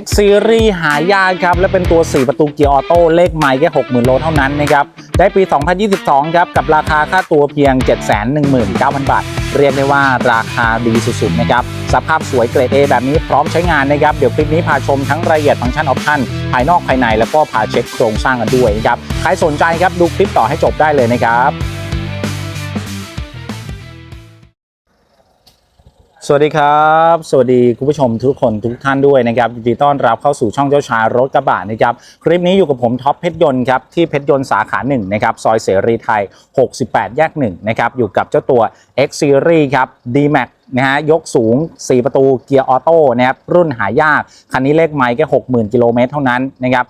X Series หายากครับ และเป็นตัว 4 ประตูเกียร์ออโต้เลขไมล์แค่ 60,000 โลเท่านั้นนะครับ ได้ปี 2022 ครับ กับราคาค่าตัวเพียง 719,000 บาท เรียกได้ว่าราคาดีสุดๆ นะครับ สภาพสวยเกรด A แบบนี้พร้อมใช้งานนะครับ เดี๋ยวคลิปนี้พาชมทั้งรายละเอียดฟังก์ชันออปชั่นภายนอกภายในแล้วก็พาเช็คโครงสร้างกันด้วยนะครับ ใครสนใจครับดูคลิปต่อให้จบได้เลยนะครับ สวัสดีครับ สวัสดีคุณผู้ชมทุกคนทุกท่านด้วยนะครับยินดีต้อนรับเข้าสู่ช่องเจ้าชายรถกระบะนะครับคลิปนี้อยู่กับผมท็อปเพชรยนต์ครับที่เพชรยนต์สาขา1นะครับซอยเสรีไทย 68 แยก1นะครับอยู่กับเจ้าตัว X Series ครับ D-Max นะฮะยกสูง 4 ประตูเกียร์ออโต้นะครับรุ่นหายาก คันนี้เลขไมล์แค่60,000 กิโลเมตรเท่านั้นนะครับ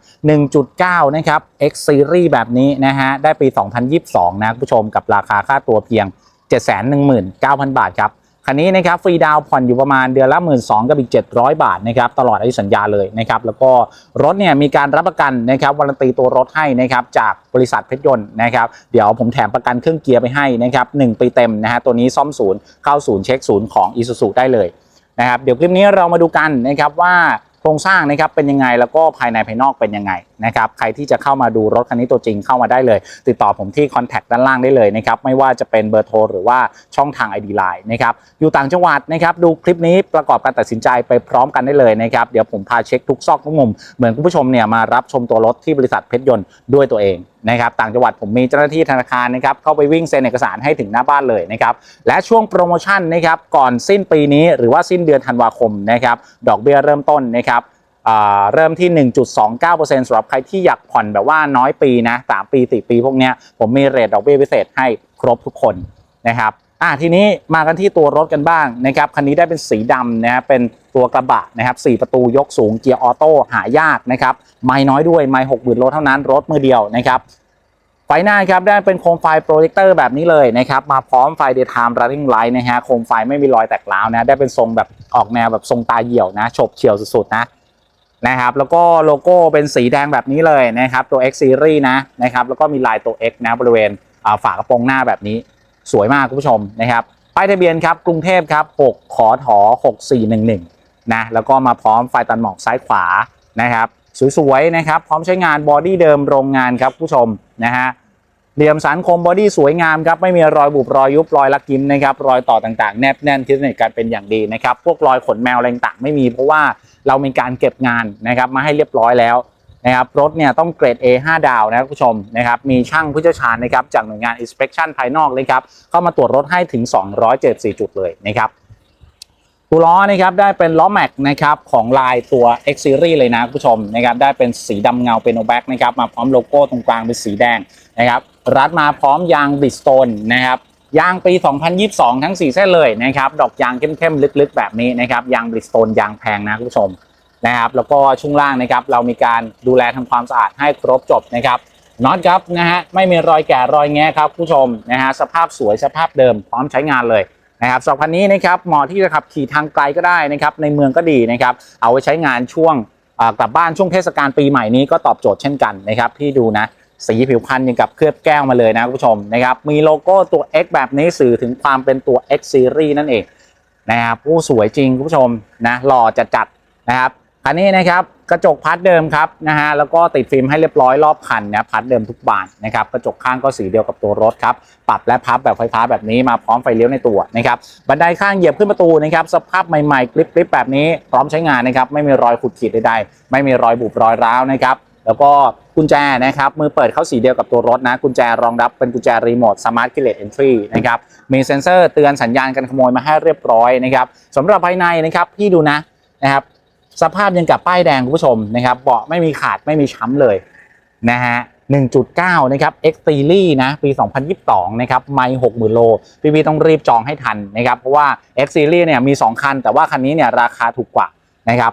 1.9 นะครับ X Series แบบนี้นะฮะได้ปี 2022 นะคุณผู้ชมกับราคาค่าตัวเพียง 719,000 บาทครับ คันนี้นะครับฟรีดาวผ่อนอยู่ประมาณเดือนละ1 2ื่นกับอีก 700 บาทนะครับตลอดอายุสัญญาเลยนะครับแล้วก็รถเนี่ยมีการรับประกันนะครับวารันตีตัวรถให้นะครับจากบริษัทเพชรยนต์นะครับเดี๋ยวผมแถมประกันเครื่องเกียร์ไปให้นะครับหปีเต็มนะฮะตัวนี้ซ่อมศูนย์เข้าศูนย์เช็คศูนย์ของ i s u z u ได้เลยนะครับเดี๋ยวคลิปนี้เรามาดูกันนะครับว่า โครงสร้างนะครับเป็นยังไงแล้วก็ภายในภายนอกเป็นยังไงนะครับใครที่จะเข้ามาดูรถคันนี้ตัวจริงเข้ามาได้เลย ติดต่อผมที่คอนแทคด้านล่างได้เลยนะครับไม่ว่าจะเป็นเบอร์โทรหรือว่าช่องทาง ID Line นะครับอยู่ต่างจังหวัดนะครับดูคลิปนี้ประกอบการตัดสินใจไปพร้อมกันได้เลยนะครับเดี๋ยวผมพาเช็คทุกซอกทุกมุมเหมือนคุณผู้ชมเนี่ยมารับชมตัวรถที่บริษัทเพชรยนต์ด้วยตัวเอง นะครับต่างจังหวัดผมมีเจ้าหน้าที่ธนาคารนะครับเข้าไปวิ่งเซ็นเอกสารให้ถึงหน้าบ้านเลยนะครับและช่วงโปรโมชั่นนะครับก่อนสิ้นปีนี้หรือว่าสิ้นเดือนธันวาคมนะครับดอกเบี้ยเริ่มต้นนะครับเริ่มที่ 1.29%สำหรับใครที่อยากผ่อนแบบว่าน้อยปีนะ3ปี 4 ปีพวกเนี้ยผมมีเรทดอกเบี้ยพิเศษให้ครบทุกคนนะครับอะทีนี้มากันที่ตัวรถกันบ้างนะครับคันนี้ได้เป็นสีดำนะเป็น ตัวกระบะนะครับ4ประตูยกสูงเกียร์ออโต้หายากนะครับไม่น้อยด้วยไม่6 0,000โลเท่านั้นรถมือเดียวนะครับไฟหน้าครับได้เป็นโคมไฟโปรเจคเตอร์แบบนี้เลยนะครับมาพร้อมไฟ daytime running light นะฮะโคมไฟไม่มีรอยแตกร้าวนะได้เป็นทรงแบบออกแนวแบบทรงตาเหี่ยวนะฉบเฉียวสุดๆนะนะครับแล้วก็โลโก้เป็นสีแดงแบบนี้เลยนะครับตัว X Series นะนะครับแล้วก็มีลายตัว X นะบริเวณฝากระโปรงหน้าแบบนี้สวยมากคุณผู้ชมนะครับป้ายทะเบียนครับกรุงเทพครับ 6 ขอถอ6411 นะแล้วก็มาพร้อมไฟตัดหมอกซ้ายขวานะครับสวยๆนะครับพร้อมใช้งานบอดี้เดิมโรงงานครับผู้ชมนะฮะเหลี่ยมสันคมบอดี้สวยงามครับไม่มีรอยบุบรอยยุบรอยลักยิ้มนะครับรอยต่อต่างๆ แนบแน่นที่สนิทกันเป็นอย่างดีนะครับพวกรอยขนแมวอะไรต่างไม่มีเพราะว่าเรามีการเก็บงานนะครับมาให้เรียบร้อยแล้วนะครับรถเนี่ยต้องเกรด A 5 ดาวนะครับผู้ชมนะครับมีช่างผู้เชี่ยวชาญนะครับจากหน่วยงาน inspection ภายนอกเลยครับเข้ามาตรวจรถให้ถึง 274 จุดเลยนะครับ ตัวล้อนะครับได้เป็นล้อแม็กนะครับของลายตัว X Series เลยนะคุณผู้ชมนะครับได้เป็นสีดำเงาเป็นโอแบ็กนะครับมาพร้อมโลโก้ตรงกลางเป็นสีแดงนะครับรัดมาพร้อมยางบิสโตนนะครับยางปี 2022 ทั้ง 4 เส้นเลยนะครับดอกยางเข้มๆลึกๆ แบบนี้นะครับยางบิสโตนยางแพงนะคุณผู้ชมนะครับแล้วก็ช่วงล่างนะครับเรามีการดูแลทำความสะอาดให้ครบจบนะครับน็อตครับนะฮะไม่มีรอยแก่รอยแงะครับคุณผู้ชมนะฮะสภาพสวยสภาพเดิมพร้อมใช้งานเลย นะครับสองคันนี้นะครับเหมาะที่จะขับขี่ทางไกลก็ได้นะครับในเมืองก็ดีนะครับเอาไว้ใช้งานช่วงกลับบ้านช่วงเทศกาลปีใหม่นี้ก็ตอบโจทย์เช่นกันนะครับที่ดูนะสีผิวพรรณยังกับเคลือบแก้วมาเลยนะคุณผู้ชมนะครับมีโลโก้ตัว X แบบนี้สื่อถึงความเป็นตัว X Series นั่นเองนะครับผู้สวยจริงคุณผู้ชมนะหล่อจัดจัดนะครับ คันนี้นะครับกระจกพัดเดิมครับนะฮะแล้วก็ติดฟิล์มให้เรียบร้อยรอบคันนะพัดเดิมทุกบานนะครับกระจกข้างก็สีเดียวกับตัวรถครับปรับและพับแบบไฟฟ้าแบบนี้มาพร้อมไฟเลี้ยวในตัวนะครับบันไดข้างเหยียบขึ้นประตูนะครับสภาพใหม่ๆกริบๆแบบนี้พร้อมใช้งานนะครับไม่มีรอยขุดขีดใดๆไม่มีรอยบุบรอยร้าวนะครับแล้วก็กุญแจนะครับมือเปิดเข้าสีเดียวกับตัวรถนะกุญแจรองรับเป็นกุญแจรีโมทสมาร์ท k ิเลตเอนทรีนะครับมีเซ็นเซอร์เตือนสัญญาณการขโมยมาให้เรียบร้อยนะครับสำหรับภายในนะครับพี่ดูนะนะครับ สภาพยังกับป้ายแดงคุณผู้ชมนะครับเบาะไม่มีขาดไม่มีช้ำเลยนะฮะ1.9 นะครับ X t e r i นะ ปี 2022 นะครับไม่60,000 โล พี่พี่ต้องรีบจองให้ทันนะครับ เพราะว่า X Series เนี่ยมี 2 คัน แต่ว่าคันนี้เนี่ยราคาถูกกว่านะครับ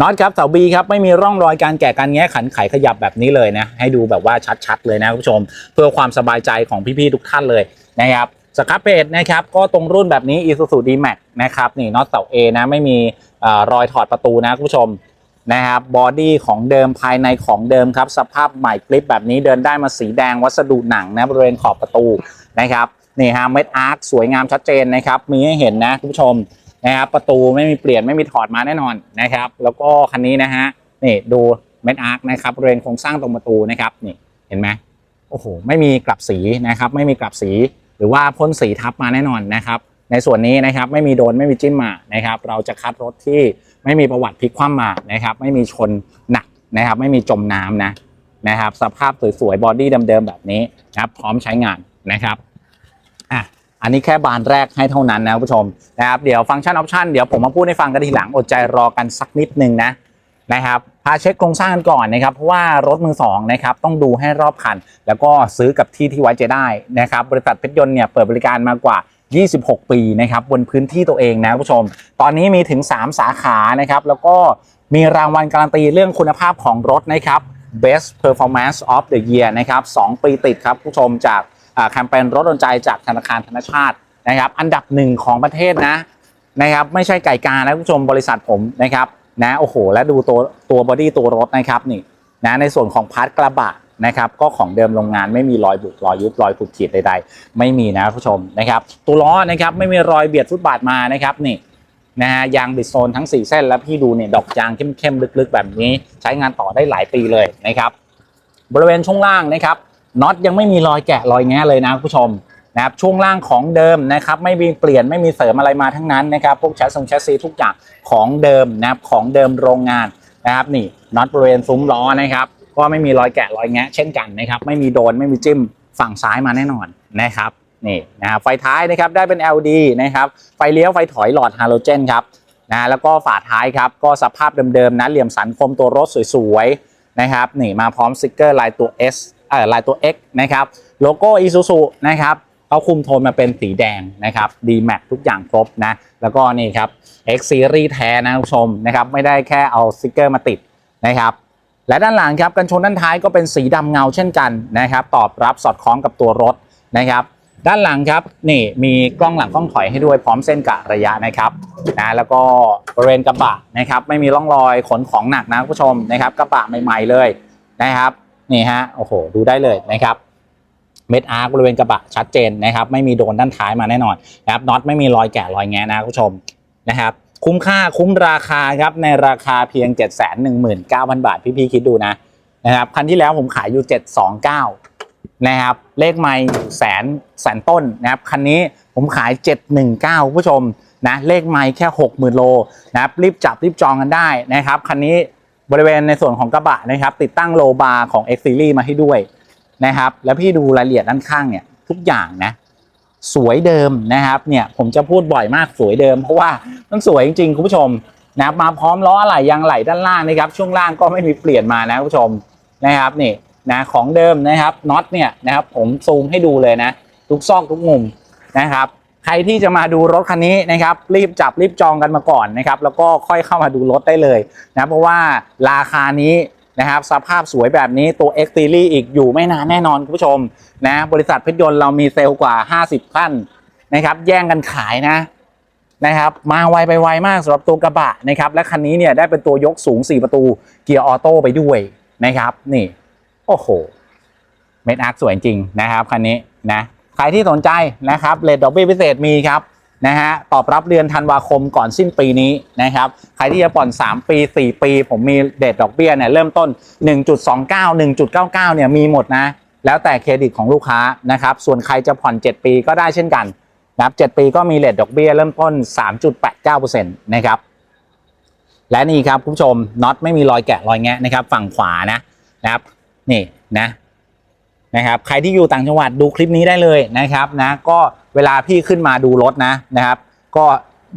น็อตครับเสาบีครับ ไม่มีร่องรอยการแกะการแงะขันไขขยับแบบนี้เลยนะ ให้ดูแบบว่าชัดๆ เลยนะคุณผู้ชม เพื่อความสบายใจของพี่ๆทุกท่านเลยนะครับสครับเพจนะครับ ก็ตรงรุ่นแบบนี้ Isuzu D-Max นะครับ นี่น็อตเสา A นะ ไม่มี รอยถอดประตูนะคุณผู้ชมนะครับบอดี้ของเดิมภายในของเดิมครับ สภาพใหม่กริปแบบนี้เดินได้มาสีแดงวัสดุหนังนะบริเวณขอบประตูนะครับนี่ฮะเม็ดอาร์คสวยงามชัดเจนนะครับ มีให้เห็นนะคุณผู้ชมนะครับประตูไม่มีเปลี่ยนไม่มีถอดมาแน่นอนนะครับ แล้วก็คันนี้นะฮะนี่ดูเม็ดอาร์คนะครับบริเวณโครงสร้างตรงประตูนะครับนี่เห็นไหมโอ้โหไม่มีกลับสีนะครับ ไม่มีกลับสี หรือว่าพ่นสีทับมาแน่นอนนะครับ ในส่วนนี้นะครับไม่มีโดนไม่มีจิ้มมานะครับ เราจะคัดรถที่ไม่มีประวัติพลิกคว่ำมานะครับ ไม่มีชนหนักนะครับ ไม่มีจมน้ำนะนะครับ สภาพสวยๆบอดี้เดิมๆแบบนี้นะครับพร้อมใช้งานนะครับอะอันนี้แค่บานแรกให้เท่านั้นนะผู้ชมนะครับเดี๋ยวฟังก์ชันออปชันเดี๋ยวผมมาพูดให้ฟังกันทีหลังอดใจรอกันสักนิดนึงนะนะครับพาเช็คโครงสร้างกันก่อนนะครับ เพราะว่ารถมือสองนะครับต้องดูให้รอบคัน แล้วก็ซื้อกับที่ที่ไว้ใจได้นะครับ บริษัทเพชรยนต์เนี่ยเปิดบริการมากว่า 26 ปีนะครับบนพื้นที่ตัวเองนะคุณผู้ชม ตอนนี้มีถึง 3 สาขานะครับแล้วก็มีรางวัลการันตีเรื่องคุณภาพของรถนะครับ Best Performance of the Year นะครับ2ปีติดครับผู้ชมจากแคมเปญรถดนใจจากธนาคารธนชาตินะครับอันดับหนึ่งของประเทศนะนะครับไม่ใช่ไก่กานะคุณผู้ชมบริษัทผมนะครับนะโอ้โห และดูตัวตัวบอดี้ตัวรถนะครับนี่นะในส่วนของพาร์ทกระบะ นะครับก็ของเดิมโรงงานไม่มีรอยบุกรอยยุบรอยขูดขีดใดๆ ไม่มีนะผู้ชมนะครับตัวล้อนะครับไม่มีรอยเบียดฟุตบาทมานะครับนี่นะฮะยางบิดโซนทั้ง 4 เส้น แล้วพี่ดูเนี่ยดอกยางเข้มๆลึกๆ แบบนี้ ใช้งานต่อได้หลายปีเลยนะครับบริเวณช่วงล่างนะครับน็อตยังไม่มีรอยแกะรอยแงะเลยนะคุณผู้ชมนะครับช่วงล่างของเดิมนะครับไม่มีเปลี่ยนไม่มีเสริมอะไรมาทั้งนั้นนะครับพวกแชสซงแชสซีทุกอย่างของเดิมนะครับของเดิมโรงงานนะครับนี่น็อตบริเวณซุ้มล้อนะครับ ก็ไม่มีรอยแกะรอยแงะเช่นกันนะครับไม่มีโดนไม่มีจิ้มฝั่งซ้ายมาแน่นอนนะครับนี่นะครับไฟท้ายนะครับได้เป็น LD นะครับไฟเลี้ยวไฟถอยหลอดฮาโลเจนครับนะแล้วก็ฝาท้ายครับก็สภาพเดิมๆนะเหลี่ยมสันคมตัวรถสวยๆนะครับนี่มาพร้อมสติกเกอร์ลายตัว S เอ่อลายตัว X นะครับโลโก้ Isuzu นะครับเขาคุมโทนมาเป็นสีแดงนะครับ D Max ทุกอย่างครบนะแล้วก็นี่ครับ X Series แท้นะคุณผู้ชมนะครับไม่ได้แค่เอาสติกเกอร์มาติดนะครับ และด้านหลังครับกันชนด้านท้ายก็เป็นสีดำเงาเช่นกันนะครับ ตอบรับสอดคล้องกับตัวรถนะครับ ด้านหลังครับนี่มีกล้องหลังกล้องถอยให้ด้วยพร้อมเส้นกะระยะนะครับนะแล้วก็บริเวณกระบะนะครับไม่มีร่องรอยขนของหนักนะคุณผู้ชมนะครับกระบะใหม่ ๆเลยนะครับนี่ฮะโอ้โหดูได้เลยนะครับเม็ดอาร์คบริเวณกระบะชัดเจนนะครับ ไม่มีโดนด้านท้ายมาแน่นอนนะครับน็อตไม่มีรอยแกะรอยแงะนะคุณผู้ชมนะครับ คุ้มค่าคุ้มราคาครับในราคาเพียง 7 1 9 0 0 0 บาท พี่ๆคิดดูนะนะครับคันที่แล้วผมขายอยู่ 729 นะครับ เลขไม่แสนแสนต้นนะครับคันนี้ผมขาย 719คุณผู้ชมนะเลขไม่แค่ 60,000 โลนะครับรีบจับรีบจองกันได้นะครับคันนี้บริเวณในส่วนของกระบะนะครับ ติดตั้งโลบาร์ของ X Series มาให้ด้วยนะครับ แล้วพี่ดูรายละเอียดด้านข้างเนี่ยทุกอย่างนะ สวยเดิมนะครับเนี่ยผมจะพูดบ่อยมากสวยเดิม เพราะว่ามันสวยจริงๆคุณผู้ชมนะครับมาพร้อมล้ออะไหล่ยางไหล่ด้านล่างนะครับช่วงล่างก็ไม่มีเปลี่ยนมานะคุณผู้ชมนะครับนี่นะของเดิมนะครับน็อตเนี่ยนะครับผมซูมให้ดูเลยนะ ทุกซอกทุกมุมนะครับ ใครที่จะมาดูรถคันนี้นะครับ รีบจับรีบจองกันมาก่อนนะครับ แล้วก็ค่อยเข้ามาดูรถได้เลยนะเพราะว่าราคานี้ นะครับ สภาพสวยแบบนี้ตัว X Series อีกอยู่ไม่นานแน่นอนคุณผู้ชมนะบริษัทเพชรยนต์เรามีเซลล์กว่า 50ท่านนะครับ แย่งกันขายนะนะครับมาไวไปไวมากสำหรับตัวกระบะนะครับและคันนี้เนี่ยได้เป็นตัวยกสูง 4 ประตูเกียร์ออโต้ไปด้วยนะครับนี่โอ้โหเม็ดอาร์คสวยจริงนะครับคันนี้นะใครที่สนใจนะครับเลทดอกเบี้ยพิเศษมีครับ นะฮะตอบรับเดือนธันวาคมก่อนสิ้นปีนี้นะครับใครที่จะผ่อน 3 ปี 4 ปี ผมมีเดทดอกเบี้ยเนี่ยเริ่มต้น 1.29 1.99เนี่ยมีหมดนะแล้วแต่เครดิตของลูกค้านะครับส่วนใครจะผ่อน 7 ปีก็ได้เช่นกันนะครับ7ปีก็มีเลทดอกเบี้ยเริ่มต้น 3.89%นะครับและนี่ครับคุณผู้ชมน็อตไม่มีรอยแกะรอยแงะนะครับฝั่งขวานะนะครับนี่นะ นะครับใครที่อยู่ต่างจังหวัดดูคลิปนี้ได้เลยนะครับนะก็เวลาพี่ขึ้นมาดูรถนะนะครับ ก็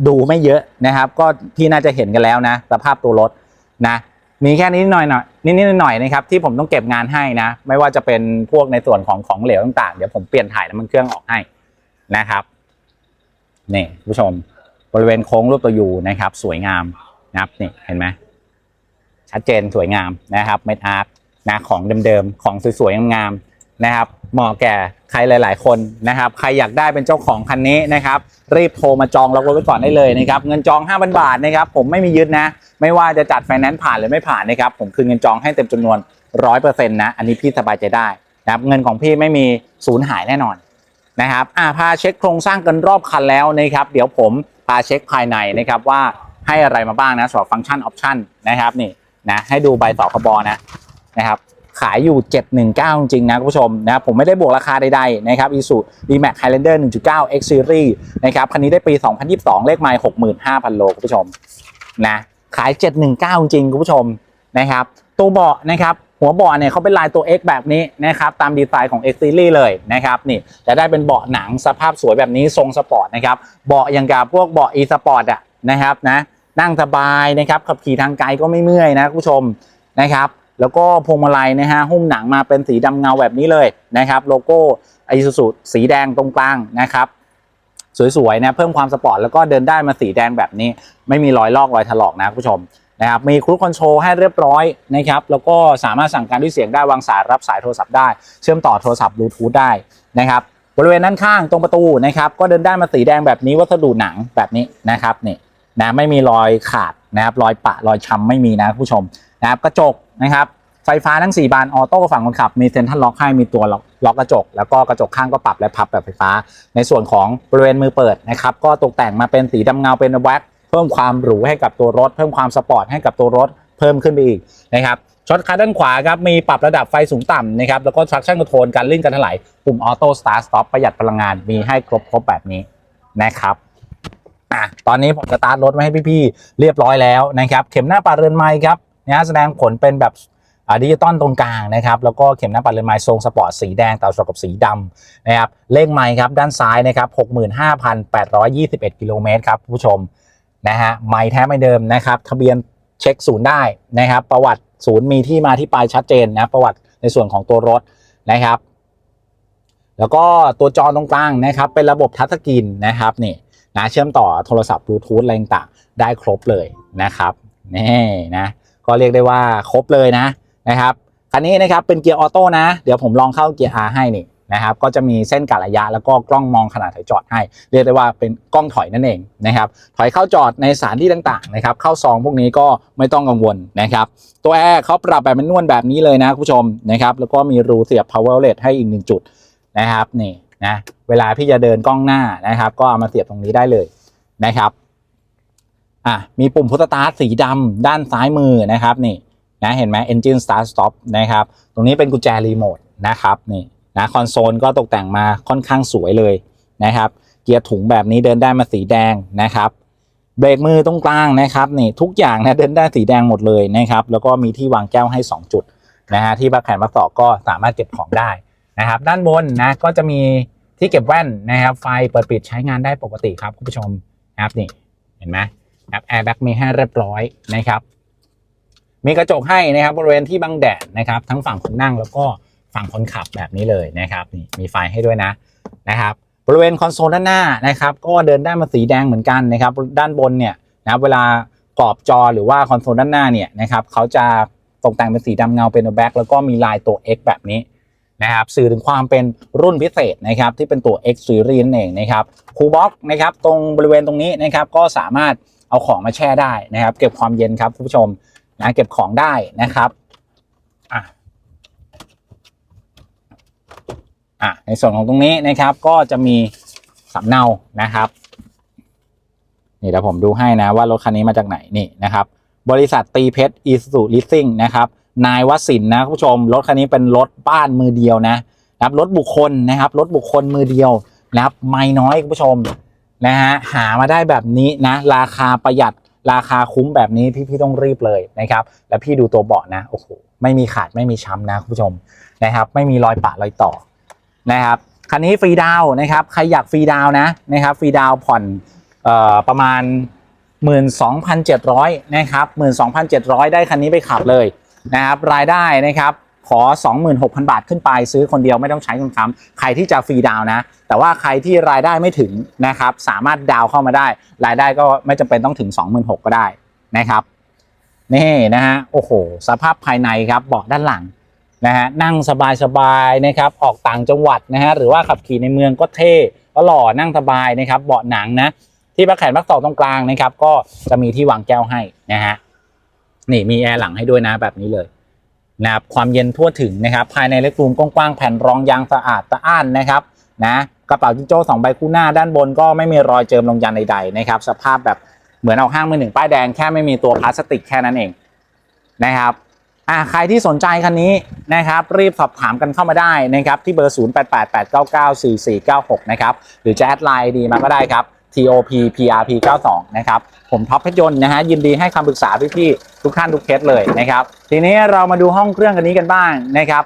ดูไม่เยอะนะครับ ก็พี่น่าจะเห็นกันแล้วนะสภาพตัวรถนะมีแค่นี้หน่อยหน่อยนิดนิดหน่อยๆนะครับที่ผมต้องเก็บงานให้นะ ไม่ว่าจะเป็นพวกในส่วนของของเหลวต่างๆ เดี๋ยวผมเปลี่ยนถ่ายน้ำมันเครื่องออกให้นะครับนี่ผู้ชมบริเวณโค้งรูปตัวยูนะครับ สวยงามนะครับนี่เห็นไหมชัดเจนสวยงามนะครับเม็ดอาร์ตนะของเดิมๆของสวยๆงามๆ นะครับเหมาะแก่ใครหลาย ๆ คนนะครับ ใครอยากได้เป็นเจ้าของคันนี้นะครับ รีบโทรมาจองล็อกรถไว้ก่อนได้เลยนะครับ เงินจอง 5,000 บาทนะครับ ผมไม่มียึดนะ ไม่ว่าจะจัดไฟแนนซ์ผ่านหรือไม่ผ่านนะครับ ผมคืนเงินจองให้เต็มจำนวน 100%นะ อันนี้พี่สบายใจได้นะครับ เงินของพี่ไม่มีสูญหายแน่นอนนะครับอ่าพาเช็คโครงสร้างกันรอบคันแล้วนะครับ เดี๋ยวผมพาเช็คภายในนะครับว่าให้อะไรมาบ้างนะสำหรับฟังก์ชันออปชันนะครับนี่นะให้ดูใบต่อขบนะนะครับ ขายอยู่ 719 จริงนะคุณผู้ชมนะครับผมไม่ได้บวกราคาใดๆนะครับ Isuzu D-Max Highlander 1.9 X Series นะครับคันนี้ได้ปี 2022 เลขไมล์65,000 โลคุณผู้ชมนะขาย 719 จริงคุณผู้ชมนะครับตัวเบาะนะครับหัวเบาะเนี่ยเขาเป็นลายตัว X แบบนี้นะครับตามดีไซน์ของ X Series เลยนะครับนี่จะได้เป็นเบาะหนังสภาพสวยแบบนี้ทรงสปอร์ตนะครับเบาะอย่างกับพวกเบาะ e sport อะนะครับนะนั่งสบายนะครับขับขี่ทางไกลก็ไม่เมื่อยนะคุณผู้ชมนะครับ แล้วก็พวงมาลัยนะฮะหุ้มหนังมาเป็นสีดำเงาแบบนี้เลยนะครับ โลโก้ไอซูซูสีแดงตรงกลางนะครับ สวยๆนะเพิ่มความสปอร์ตแล้วก็เดินได้มาสีแดงแบบนี้ ไม่มีรอยลอกรอยถลอกนะคุณผู้ชมนะครับมีครูคอนโทรลให้เรียบร้อยนะครับ แล้วก็สามารถสั่งการด้วยเสียงได้วางสายรับสายโทรศัพท์ได้ เชื่อมต่อโทรศัพท์บลูทูธได้นะครับบริเวณด้านข้างตรงประตูนะครับ ก็เดินได้มาสีแดงแบบนี้วัสดุหนังแบบนี้นะครับนี่นะไม่มีรอยขาดนะครับรอยปะรอยช้ำไม่มีนะคุณผู้ชมนะครับกระจก นะครับไฟฟ้าทั้ง 4 บานออโต้ฝั่งคนขับ มีเซ็นทรัลล็อกให้มีตัวล็อกกระจก แล้วก็กระจกข้างก็ปรับและพับแบบไฟฟ้า ในส่วนของบริเวณมือเปิดนะครับก็ตกแต่งมาเป็นสีดำเงาเป็นแว็กเพิ่มความหรูให้กับตัวรถ เพิ่มความสปอร์ตให้กับตัวรถเพิ่มขึ้นไปอีกนะครับช็อตคัทด้านขวาครับมีปรับระดับไฟสูงต่ำนะครับแล้วก็ traction control การลื่นการถลายปุ่มออโต้สตาร์ทสต็อปประหยัดพลังงานมีให้ครบครบแบบนี้นะครับอะตอนนี้ผมสตาร์ทรถมาให้พี่ๆเรียบร้อยแล้วนะครับเข็มหน้าปาเรือนไม้ครับ นะฮะแสดงผลเป็นแบบอ่าดิจิตอลตรงกลางนะครับ แล้วก็เข็มน้าปัดเลนไม้ทรงสปอร์ตสีแดงต่อกับสีดำนะครับ เลขไม้ครับด้านซ้ายนะครับ65,821 กิโลเมตรครับผู้ชมนะฮะไม้แท้ไม่เดิมนะครับ ทะเบียนเช็คศูนย์ได้นะครับ ประวัติศูนย์มีที่มาที่ไปชัดเจนนะประวัติในส่วนของตัวรถนะครับ แล้วก็ตัวจอตรงกลางนะครับ เป็นระบบทัชสกรีนนะครับนี่นะเชื่อมต่อโทรศัพท์บลูทูธอะไรต่างได้ครบเลยนะครับนี่นะ ก็เรียกได้ว่าครบเลยนะนะครับคันนี้นะครับเป็นเกียร์ออโต้นะ เดี๋ยวผมลองเข้าเกียร์ R ให้นี่นะครับก็จะมีเส้นกะระยะแล้วก็กล้องมองขนาดถอยจอดให้ เรียกได้ว่าเป็นกล้องถอยนั่นเองนะครับถอยเข้าจอดในสถานที่ต่างๆนะครับเข้าซองพวกนี้ก็ไม่ต้องกังวลนะครับตัวแอร์เขาปรับแบบเป็นนวลแบบนี้เลยนะคุณผู้ชมนะครับแล้วก็มีรูเสียบ power outlet ให้อีกหนึ่งจุดนะครับนี่นะเวลาพี่จะเดินกล้องหน้านะครับ ก็เอามาเสียบตรงนี้ได้เลยนะครับ อะมีปุ่มพุทสตาร์ทสีดำด้านซ้ายมือนะครับนี่นะเห็นไหม engine start stop นะครับตรงนี้เป็นกุญแจรีโมทนะครับนี่นะคอนโซลก็ตกแต่งมาค่อนข้างสวยเลยนะครับเกียร์ถุงแบบนี้เดินได้มาสีแดงนะครับเบรกมือตรงกลางนะครับนี่ทุกอย่างนะเดินได้สีแดงหมดเลยนะครับแล้วก็มีที่วางแก้วให้ 2 จุดนะฮะที่บักแขนบักศอกก็สามารถเก็บของได้นะครับด้านบนนะก็จะมีที่เก็บแว่นนะครับไฟเปิดปิดใช้งานได้ปกติครับคุณผู้ชมนะครับนี่เห็นไหม แอปแอร์แบ็กมีให้เรียบร้อยนะครับ มีกระจกให้นะครับบริเวณที่บังแดดนะครับ ทั้งฝั่งคนนั่งแล้วก็ฝั่งคนขับแบบนี้เลยนะครับนี่มีไฟให้ด้วยนะนะครับบริเวณคอนโซลด้านหน้านะครับ ก็เดินได้มาสีแดงเหมือนกันนะครับ ด้านบนเนี่ยนะเวลากรอบจอหรือว่าคอนโซลด้านหน้าเนี่ยนะครับเขาจะตกแต่งเป็นสีดำเงาเป็นแบ็กแล้วก็มีลายตัว X แบบนี้นะครับสื่อถึงความเป็นรุ่นพิเศษนะครับที่เป็นตัว X Series นั่นเองนะครับคูบ็อกนะครับตรงบริเวณตรงนี้นะครับก็สามารถ เอาของมาแช่ได้นะครับ เก็บความเย็นครับคุณผู้ชมนะเก็บของได้นะครับอะอะในส่วนของตรงนี้นะครับก็จะมีสำเนานะครับนี่เดี๋ยวผมดูให้นะว่ารถคันนี้มาจากไหนนี่นะครับ บริษัทตีเพชรอีสุลิสซิ่งนะครับนายวสินนะคุณผู้ชมรถคันนี้เป็นรถบ้านมือเดียวนะนะครับรถบุคคลนะครับรถบุคคลมือเดียวนะครับไม่น้อยคุณผู้ชม นะฮะหามาได้แบบนี้นะราคาประหยัดราคาคุ้มแบบนี้พี่พี่ต้องรีบเลยนะครับแล้วพี่ดูตัวเบาะนะโอ้โหไม่มีขาดไม่มีช้ำนะคุณผู้ชมนะครับ ไม่มีรอยปะรอยต่อนะครับคันนี้ฟรีดาวนะครับใครอยากฟรีดาวนะนะครับฟรีดาวผ่อนออประมาณ 12,700นะครับ12,700 ได้คันนี้ไปขับเลยนะครับรายได้นะครับ ขอ 26,000 บาทขึ้นไป ซื้อคนเดียวไม่ต้องใช้เงินค้ำใครที่จะฟรีดาวนะ แต่ว่าใครที่รายได้ไม่ถึงนะครับ สามารถดาวเข้ามาได้ รายได้ก็ไม่จำเป็นต้องถึง 26,000 ก็ได้นะครับนี่นะฮะโอ้โห สภาพภายในครับเบาะด้านหลังนะฮะนั่งสบายๆนะครับ ออกต่างจังหวัดนะฮะหรือว่าขับขี่ในเมืองก็เท่ก็หล่อนั่งสบายนะครับ เบาะหนังนะ ที่บักแขนบักศอกตรงกลางนะครับ ก็จะมีที่วางแก้วให้นะฮะนี่มีแอร์หลังให้ด้วยนะแบบนี้เลย นะครับความเย็นทั่วถึงนะครับ ภายในเล็กรูมกว้างๆแผ่นรองยางสะอาดสะอ้านนะครับนะกระเป๋าจิงโจ้สองใบคู่หน้าด้านบนก็ไม่มีรอยเจิมลงยันใดๆนะครับ สภาพแบบเหมือนเอาห้างมือหนึ่งป้ายแดงแค่ไม่มีตัวพลาสติกแค่นั้นเองนะครับอ่าใครที่สนใจคันนี้นะครับ รีบสอบถามกันเข้ามาได้นะครับ ที่เบอร์ 0888994496 นะครับ หรือจะแอดไลน์ดีมาก็ได้ครับ TOP PRP 92นะครับ ผมท็อปเพชรยนต์นะฮะยินดีให้คำปรึกษาพี่ๆทุกท่านทุกเคสเลยนะครับ ทีนี้เรามาดูห้องเครื่องกันนี้กันบ้างนะครับ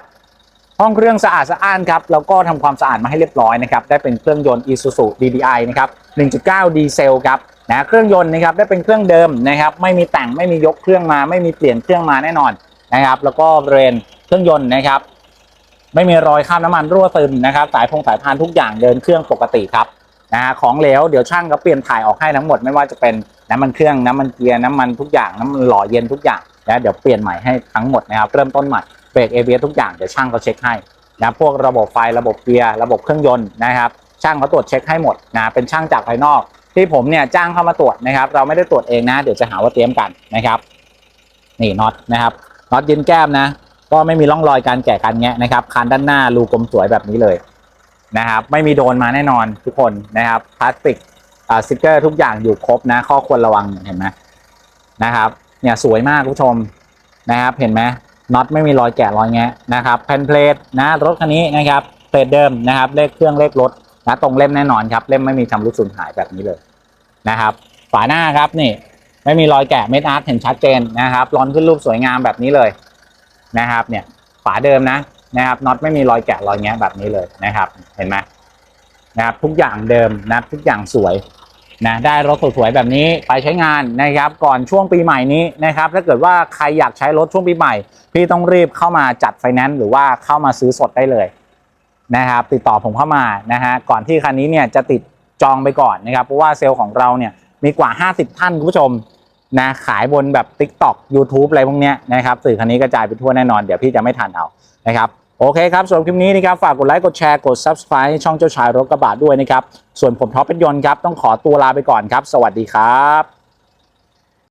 ห้องเครื่องสะอาดสะอ้านครับแล้วก็ทำความสะอาดมาให้เรียบร้อยนะครับได้เป็นเครื่องยนต์ Isuzu DDI นะครับ 1.9 ดีเซลครับนะเครื่องยนต์นะครับได้เป็นเครื่องเดิมนะครับไม่มีแต่งไม่มียกเครื่องมาไม่มีเปลี่ยนเครื่องมาแน่นอนนะครับแล้วก็บริเวณเครื่องยนต์นะครับไม่มีรอยข้ามน้ำมันรั่วซึมนะครับสายพงสายพานทุกอย่างเดินเครื่องปกติครับ นะฮะของเหลวเดี๋ยวช่างก็เปลี่ยนถ่ายออกให้ทั้งหมดไม่ว่าจะเป็นน้ำมันเครื่องน้ำมันเกียร์น้ำมันทุกอย่างน้ำมันหล่อเย็นทุกอย่างนะเดี๋ยวเปลี่ยนใหม่ให้ทั้งหมดนะครับเริ่มต้นใหม่เบรกเอเบียทุกอย่างเดี๋ยวช่างเขาเช็คให้นะพวกระบบไฟระบบเกียร์ระบบเครื่องยนต์นะครับ ช่างเขาตรวจเช็คให้หมดนะเป็นช่างจากภายนอก ที่ผมเนี่ยจ้างเข้ามาตรวจนะครับ เราไม่ได้ตรวจเองนะ เดี๋ยวจะหาว่าเตรียมกันนะครับนี่น็อตนะครับน็อตยืนแก้มนะ ก็ไม่มีร่องรอยการแกะกันแงะนะครับคานด้านหน้ารูกลมสวยแบบนี้เลย นะครับ ไม่มีโดนมาแน่นอนทุกคนนะครับพลาสติกอ่าสติกเกอร์ทุกอย่างอยู่ครบนะ ข้อควรระวังเห็นไหมนะครับเนี่ยสวยมากคุณผู้ชมนะครับ เห็นไหมน็อตไม่มีรอยแกะรอยแงะนะครับแผ่นเพลทนะรถคันนี้นะครับเพลทเดิมนะครับเลขเครื่องเลขรถนะตรงเล่มแน่นอนครับ เล่มไม่มีชำรุดสูญหายแบบนี้เลยนะครับ ฝาหน้าครับนี่ ไม่มีรอยแกะเม็ดอาร์ตเห็นชัดเจนนะครับร้อนขึ้นรูปสวยงามแบบนี้เลยนะครับ เนี่ยฝาเดิมนะ นะครับน็อตไม่มีรอยแกะรอยแงะแบบนี้เลยนะครับ เห็นไหมนะครับทุกอย่างเดิมนะทุกอย่างสวยนะได้รถสวยๆแบบนี้ไปใช้งานนะครับ ก่อนช่วงปีใหม่นี้นะครับ ถ้าเกิดว่าใครอยากใช้รถช่วงปีใหม่ พี่ต้องรีบเข้ามาจัดไฟแนนซ์หรือว่าเข้ามาซื้อสดได้เลยนะครับ ติดต่อผมเข้ามานะฮะก่อนที่คันนี้เนี่ยจะติดจองไปก่อนนะครับ เพราะว่าเซลล์ของเราเนี่ยมีกว่า 50 ท่านคุณผู้ชมนะขายบนแบบ TikTok YouTube อะไรพวกเนี้ยนะครับสื่อคันนี้กระจายไปทั่วแน่นอน เดี๋ยวพี่จะไม่ทันเอา นะครับโอเคครับสำหรับคลิปนี้นะครับฝากกดไลค์กดแชร์กด Subscribe ช่องเจ้าชายรถกระบะด้วยนะครับส่วนผมท็อปเป็นยนต์ครับต้องขอตัวลาไปก่อนครับ สวัสดีครับ